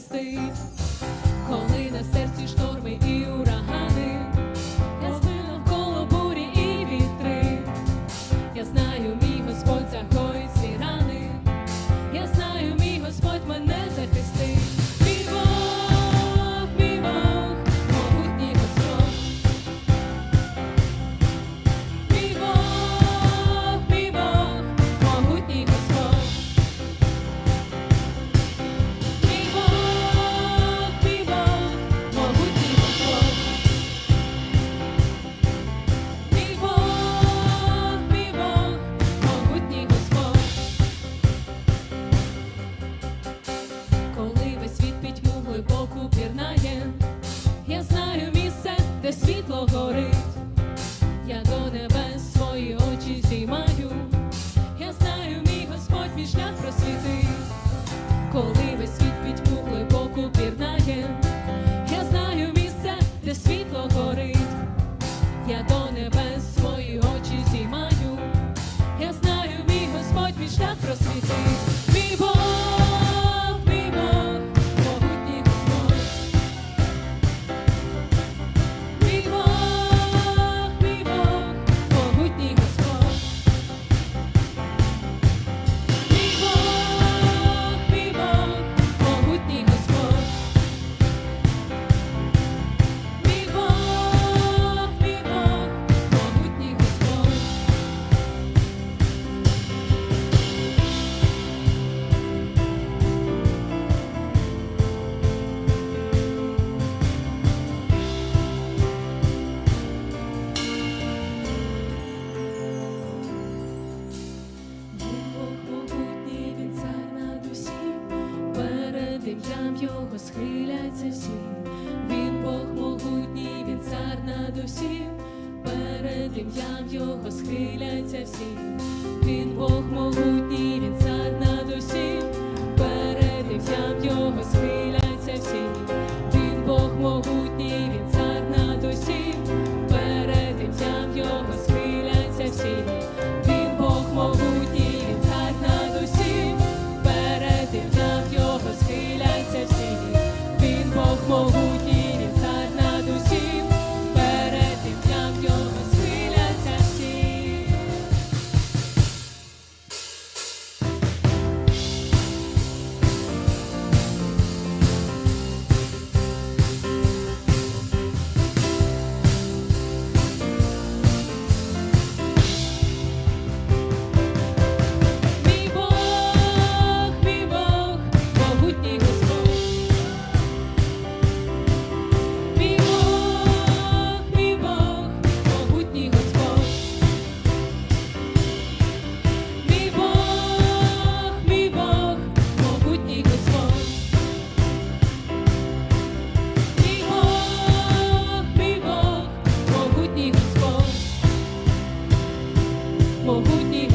свистить, коли на серці шторми і урагани, я спину коло бурі і вітри, я знаю, мій Господь загоїть всі рани, я знаю, мій Господь мене. світло пірнає, я знаю місце, де світло горить, я до небес свої очі зіймаю, я знаю, мій Господь мій шлях просвітить, коли. Ім'ям його схиляться всі. Він Бог могутній, він цар над усім, перед ім'ям його схиляться всі. Він Бог могутній, він цар над усім, могутній